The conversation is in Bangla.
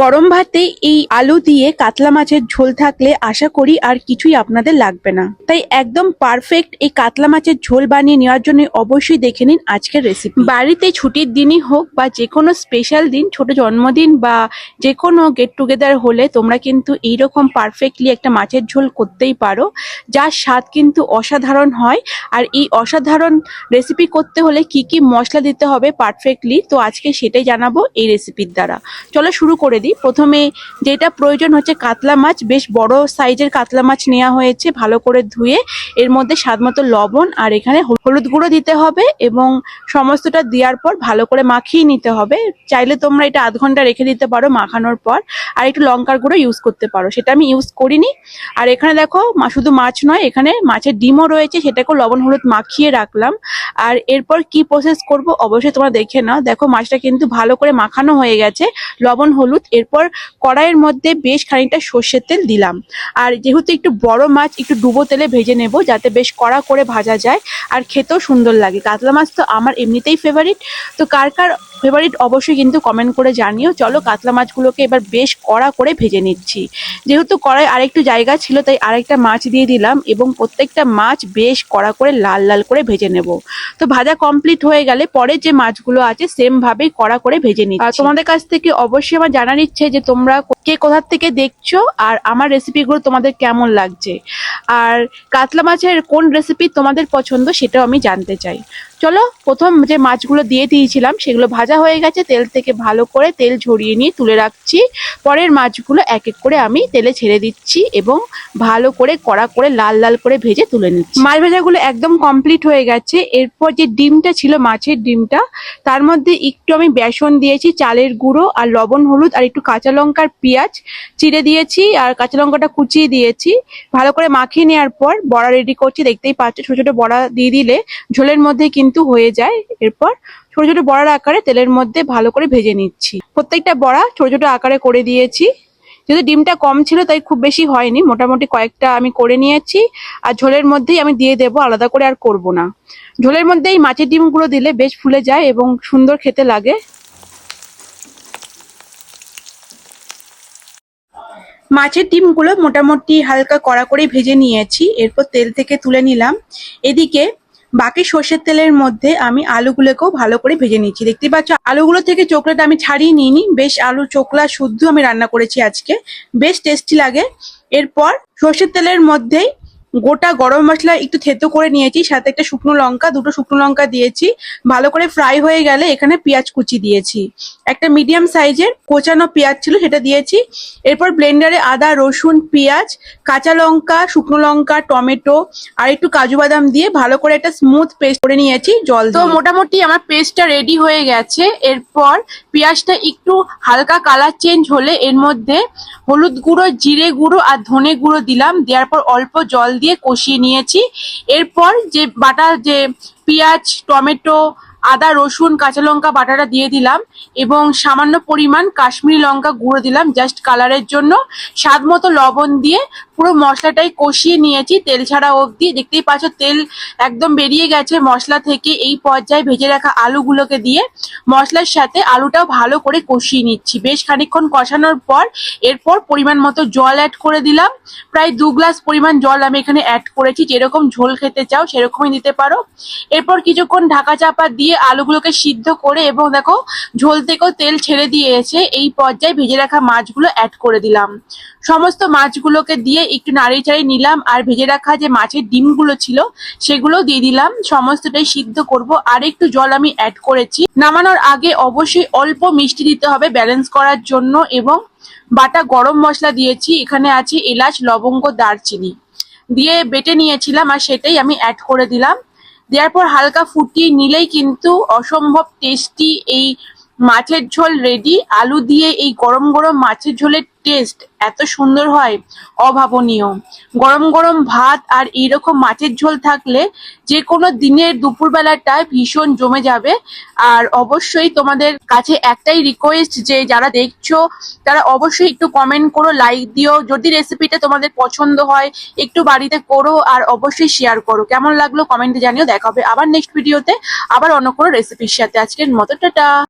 গরম ভাতে এই আলু দিয়ে কাতলা মাছের ঝোল থাকলে আশা করি আর কিছুই আপনাদের লাগবে না। তাই একদম পারফেক্ট এই কাতলা মাছের ঝোল বানিয়ে নেওয়ার জন্য অবশ্যই দেখে নিন আজকের রেসিপি বাড়িতে ছুটির দিনই হোক বা যে কোনো স্পেশাল দিন, ছোট জন্মদিন বা যে কোনো গেট টুগেদার হলে তোমরা কিন্তু এইরকম পারফেক্টলি একটা মাছের ঝোল করতেই পারো। যার স্বাদ কিন্তু অসাধারণ হয়। আর এই অসাধারণ রেসিপি করতে হলে কি কি মশলা দিতে হবে পারফেক্টলি তো আজকে সেটাই জানাব এই রেসিপির দ্বারা। চলো শুরু করে দিই। প্রথমে যেটা প্রয়োজন হচ্ছে কাতলা মাছ, বেশ বড় সাইজের কাতলা মাছ নেওয়া হয়েছে ভালো করে ধুয়ে। এর মধ্যে স্বাদ মতো লবণ আর এখানে হলুদ গুঁড়ো দিতে হবে এবং সমস্তটা দেওয়ার পর ভালো করে মাখিয়ে নিতে হবে। চাইলে তোমরা এটা আধ ঘণ্টা রেখে দিতে পারো মাখানোর পর আর একটু লঙ্কার গুঁড়ো ইউজ করতে পারো। সেটা আমি ইউজ করিনি। আর এখানে দেখো শুধু মাছ নয়, এখানে মাছের ডিমও রয়েছে, সেটাকেও লবণ হলুদ মাখিয়ে রাখলাম। আর এরপর কি প্রসেস করব অবশ্যই তোমরা দেখে নাও। দেখো, মাছটা কিন্তু ভালো করে মাখানো হয়ে গেছে। লবণ, হলুদ এরপর কড়াইয়ের মধ্যে বেশ খানিকটা সর্ষের তেল দিলাম। আর যেহেতু একটু বড় মাছ একটু ডুবো তেলে ভেজে নেব যাতে বেশ কড়া করে ভাজা যায় আর খেতেও সুন্দর লাগে। কাতলা মাছ তো আমার এমনিতেই ফেভারিট তো কার কার ফেভারিট অবশ্যই কিন্তু কমেন্ট করে জানিও। চলো কাতলা মাছগুলোকে এবার বেশ কড়া করে ভেজে নিচ্ছি। যেহেতু কড়াই আরেকটু জায়গা ছিল তাই আরেকটা মাছ দিয়ে দিলাম এবং প্রত্যেকটা মাছ বেশ কড়া করে লাল লাল করে ভেজে নেব। তো ভাজা কমপ্লিট হয়ে গেলে পরে যে মাছগুলো আছে সেম ভাবেই কড়া করে ভেজে নিচ্ছি। আর তোমাদের কাছ থেকে অবশ্যই আমার জানার ইচ্ছে যে তোমরা কে কোথার থেকে দেখছ আর আমার রেসিপিগুলো তোমাদের কেমন লাগছে? আর কাতলা মাছের কোন রেসিপি তোমাদের পছন্দ সেটাও আমি জানতে চাই। চলো, প্রথম যে মাছগুলো দিয়ে দিয়েছিলাম, সেগুলো ভাজা হয়ে গেছে, তেল থেকে ভালো করে তেল ঝরিয়ে নিয়ে তুলে রাখছি। পরের মাছগুলো এক এক করে আমি তেলে ছেড়ে দিচ্ছি এবং ভালো করে কড়া করে লাল লাল করে ভেজে তুলে নিচ্ছি। মাছ ভাজাগুলো একদম কমপ্লিট হয়ে গেছে। এরপর যে ডিমটা ছিল, মাছের ডিমটা, তার মধ্যে একটু আমি বেসন দিয়েছি, চালের গুঁড়ো আর লবণ, হলুদ আর একটু কাঁচা লঙ্কার পেঁয়াজ চিড়ে দিয়েছি আর কাঁচা লঙ্কাটা কুচিয়ে দিয়েছি। ভালো করে মাখিয়ে নেওয়ার পর বড়া রেডি করছি। দেখতেই পাচ্ছ, ছোট ছোট বড়া দিয়ে দিলে ঝোলের মধ্যে কিন্তু হয়ে যায়। এরপর ছোট ছোট বড়ার আকারে তেলের মধ্যে ভালো করে ভেজে নিচ্ছি। প্রত্যেকটা বড়া ছোট ছোট আকারে করে দিয়েছি। যেহেতু ডিমটা কম ছিল, তাই খুব বেশি হয়নি। মোটামুটি কয়েকটা আমি করে নিয়েছি। আর ঝোলের মধ্যেই আমি দিয়ে দেবো, আলাদা করে আর করব না। ঝোলের মধ্যে এই মাছের ডিমগুলো দিলে বেশ ফুলে যায় এবং সুন্দর খেতে লাগে। মাছের ডিমগুলো মোটামুটি হালকা কড়া করে ভেজে নিয়েছি। এরপর তেল থেকে তুলে নিলাম। এদিকে বাকি সর্ষের তেলের মধ্যে আমি আলুগুলোকেও ভালো করে ভেজে নিচ্ছি। দেখতে পাচ্ছ, আলুগুলো থেকে চোকলাটা আমি ছাড়িয়ে নিইনি। বেশ আলু চোকলা শুদ্ধ আমি রান্না করেছি আজকে। বেশ টেস্টি লাগে। এরপর সর্ষের তেলের মধ্যেই গোটা গরম মশলা একটু থেতো করে নিয়েছি সাথে একটা শুকনো লঙ্কা দুটো শুকনো লঙ্কা দিয়েছি ভালো করে ফ্রাই হয়ে গেলে এখানে পেঁয়াজ কুচি দিয়েছি। একটা মিডিয়াম সাইজের কোচানো পেঁয়াজ ছিল সেটা দিয়েছি। এরপর ব্লেন্ডারে আদা রসুন পেঁয়াজ কাঁচা লঙ্কা শুকনো লঙ্কা টমেটো আর একটু কাজু বাদাম দিয়ে ভালো করে একটা স্মুথ পেস্ট করে নিয়েছি জল তো মোটামুটি আমার পেস্টটা রেডি হয়ে গেছে। এরপর পেঁয়াজটা একটু হালকা কালার চেঞ্জ হলে এর মধ্যে হলুদ গুঁড়ো জিরে গুঁড়ো আর ধনে গুঁড়ো দিলাম। দেওয়ার পর অল্প জল দিয়ে কষিয়ে নিয়েছি। এরপর যে বাটা যে পেঁয়াজ টমেটো আদা, রসুন, কাঁচা লঙ্কা বাটাটা দিয়ে দিলাম এবং সামান্য পরিমাণ কাশ্মীরি লঙ্কা গুঁড়ো দিলাম জাস্ট কালারের জন্য। স্বাদ মতো লবণ দিয়ে পুরো মশলাটাই কষিয়ে নিয়েছি। তেল ছাড়া অবধি। দেখতেই পাচ্ছ, তেল একদম বেরিয়ে গেছে মশলা থেকে। এই পর্যায়ে ভেজে রাখা আলুগুলোকে দিয়ে মশলার সাথে আলুটাও ভালো করে কষিয়ে নিচ্ছি। বেশ খানিকক্ষণ কষানোর পর এরপর পরিমাণ মতো জল অ্যাড করে দিলাম। প্রায় দু গ্লাস পরিমাণ জল আমি এখানে অ্যাড করেছি। যেরকম ঝোল খেতে চাও সেরকমই দিতে পারো। এরপর কিছুক্ষণ ঢাকা চাপা দিয়ে আলুগুলোকে সিদ্ধ করে এবং দেখো ঝোল থেকেও তেল ছেড়ে দিয়েছে, এই পর্যায়ে ভেজে রাখা মাছগুলো অ্যাড করে দিলাম। সমস্ত মাছগুলোকে দিয়ে একটু নাড়িয়ে চাড়িয়ে নিলাম আর ভেজে রাখা যে মাছের ডিমগুলো ছিল সেগুলো দিয়ে দিলাম। সমস্তটাই সিদ্ধ করব। আর একটু জল আমি অ্যাড করেছি। নামানোর আগে অবশ্যই অল্প মিষ্টি দিতে হবে ব্যালেন্স করার জন্য এবং বাটা গরম মশলা দিয়েছি। এখানে আছে এলাচ, লবঙ্গ, দারচিনি। দিয়ে বেটে নিয়েছিলাম আর সেটাই আমি অ্যাড করে দিলাম। দেওয়ার পর হালকা ফুটিয়ে নিলেই কিন্তু অসম্ভব টেস্টি এই মাছের ঝোল রেডি আলু দিয়ে এই গরম গরম মাছের ঝোলের টেস্ট এত সুন্দর হয়? অভাবনীয়। গরম গরম ভাত আর এইরকম মাছের ঝোল থাকলে যে কোনো দিনের দুপুরবেলাটায় ভীষণ জমে যাবে। আর অবশ্যই তোমাদের কাছে একটাই রিকোয়েস্ট যে যারা দেখছ, তারা অবশ্যই একটু কমেন্ট করো লাইক দিও। যদি রেসিপিটা তোমাদের পছন্দ হয়, একটু বাড়িতে করো আর অবশ্যই শেয়ার করো। কেমন লাগল কমেন্টে জানিও। দেখা হবে আবার নেক্সট ভিডিওতে আবার অন্য কোনো রেসিপির সাথে। আজকের মতো, টাটা।